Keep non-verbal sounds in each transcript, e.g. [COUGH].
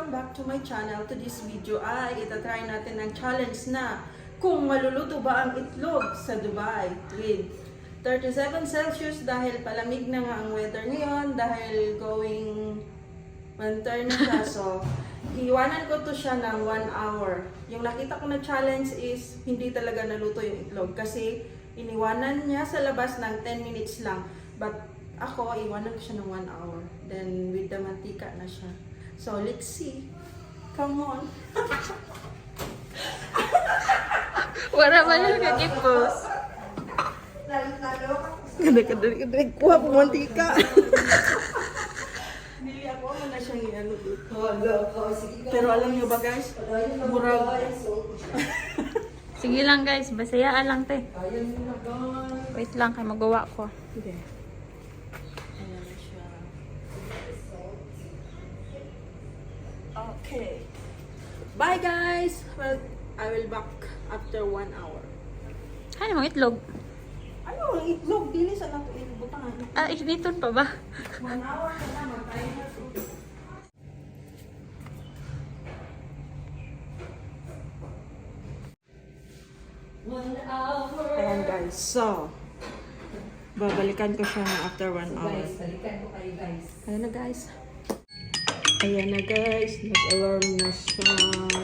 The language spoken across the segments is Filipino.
welcome back to my channel. To this video ay itatry natin ang challenge na kung maluluto ba ang itlog sa Dubai with 37 Celsius dahil palamig na nga ang weather ngayon dahil going winter na siya. [LAUGHS] So, iwanan ko to siya ng 1 hour. Yung nakita ko na challenge is hindi talaga naluto yung itlog kasi iniwanan niya sa labas ng 10 minutes lang. But ako, iwanan ko siya ng 1 hour. Then, with the mantika na siya. So, let's see. Come on. Wala ba lang kagipos? Kada, kada, kada, kuha po mantika. Dili ako mo na siyang iano dito. Pero alam niyo ba guys, murag Sige lang guys, basayaan lang te. Wait lang, kay magawa ko. Hindi. Ayan na siya. Okay. Bye guys! Well, I will back after one hour. Ano mo itlog? Ano, itlog, dili sa nato ilbutang. Ah, initon pa ba? One hour na naman, tayo na. Ayan guys, so, babalikan ko siya after one hour. balikan ko kayo guys. Ayan na guys. Ayan na guys, nag-alarm na siya.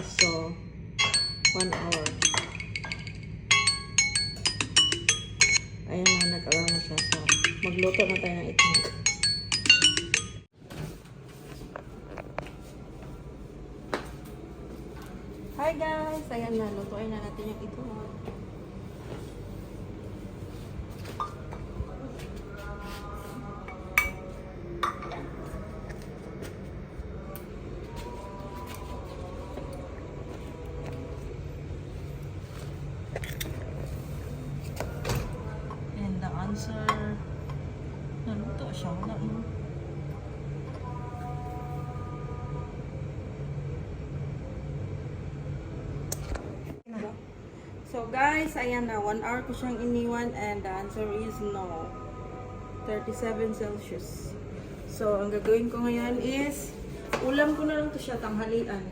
So, one hour. Ayan na, nag-alarm na siya. So, magluto na tayo ng itlog. Hi guys! Ayan na, lutuin na natin yung itlog. Naluto siya. Wala mo. So guys, ayan na. One hour ko siyang iniwan and the answer is no. 37 Celsius. So, ang gagawin ko ngayon is, ulam ko na lang to siya tanghalian.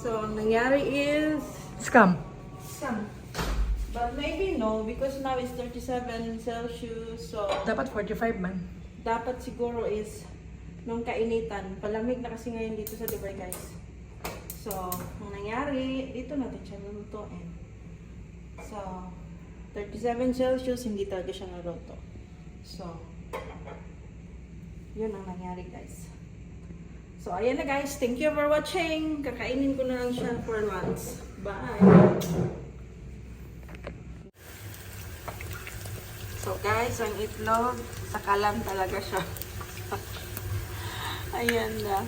So, ang nangyari is, Scam. some. But maybe no, because now it's 37 Celsius. So, Dapat 45 man. dapat siguro is nung kainitan. Palamig na kasi ngayon dito sa Dubai, guys. So, ang nangyari, dito natin siya lulutuin. So, 37 Celsius, hindi talaga siya naluto. So, yun ang nangyari, guys. So, ayan na guys. Thank you for watching. Kakainin ko na lang siya for lunch. Bye! So guys, ang itlog, sa kalan talaga siya. [LAUGHS] Ayan na.